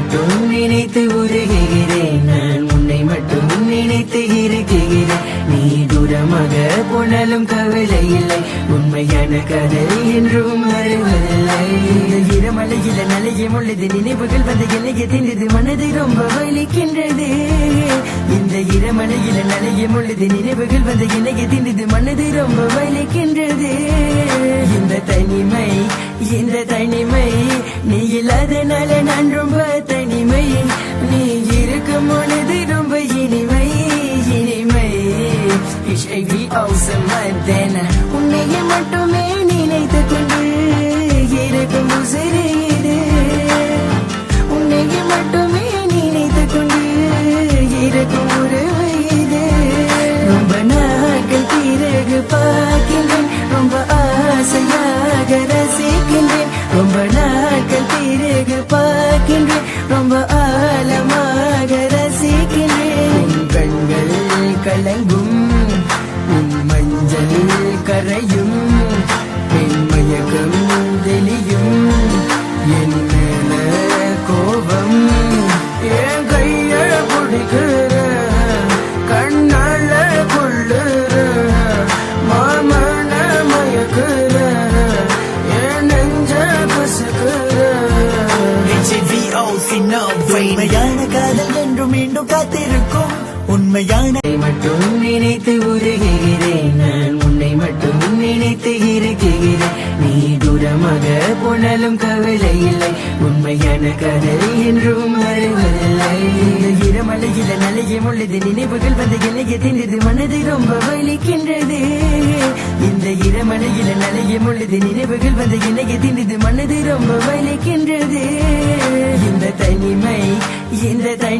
மட்டும் நினைத்து உருகுகிறேன். நான் உன்னை மட்டும் நினைத்து இருக்கிறேன் நீ தூரமாக போனாலும் கவலை இல்லை. உண்மையான கதை என்றும் வருவதில்லை. இரமலையில நலையும் உள்ளது நினைவுகள் வந்து எல்லையை தின்றது மனது ரொம்ப வலிக்கின்றது. இந்த இரமலையில நலையும் உள்ளது நினைவுகள் வந்து எல்லையை தின்றது மனது ரொம்ப வலிக்கின்றது. இந்த தனிமை இந்த தனிமை நீ இல்லாத நான் நீ இருக்கும் பொழுது ரொம்ப இனிமை இனிமை. இசைவி அவசரம் உன்னையே மட்டுமே மீண்டும் காத்திருக்கும் உண்மையான மட்டும் நினைத்து உருகுகிறேன். நான் உன்னை மட்டும் நினைத்து இருக்குகிறேன் நீ தூரமாக போனாலும் கவலை இல்லை. உண்மையான கதை என்றும் வருவதில்லை இரமலையில நலையும் உள்ளது நினைவுகள் வந்து எனக்கு திண்டது மனது ரொம்ப வலிக்கின்றது. இந்த இரமலையில நலையும் உள்ளது நினைவுகள் வந்து எனக்கு திண்டது மனது ரொம்ப வலிக்கின்றது. இந்த தனிமை இந்த தனிமை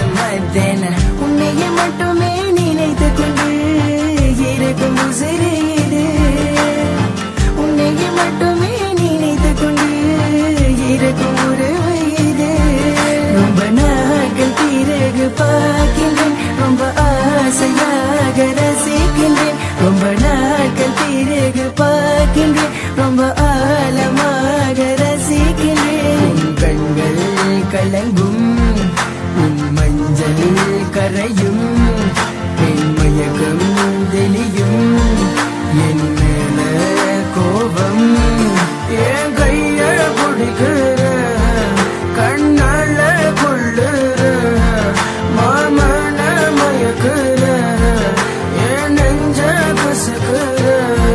இசைவி உன்னையே மட்டுமே நினைத்து கொண்டு இருக்கும் உசிரீடு உன்னையே மட்டுமே நினைத்து கொண்டு இருக்கும் ஒரு வயது ரொம்ப நாட்கள் பிறகு பார்க்கின்றேன். ரொம்ப ஆசையாக ரசிக்கின்றேன். ரொம்ப நாட்கள் பிறகு பார்க்கின்றேன். ரொம்ப உன் மஞ்சள் கரையும் பெண்மயகம் தெளி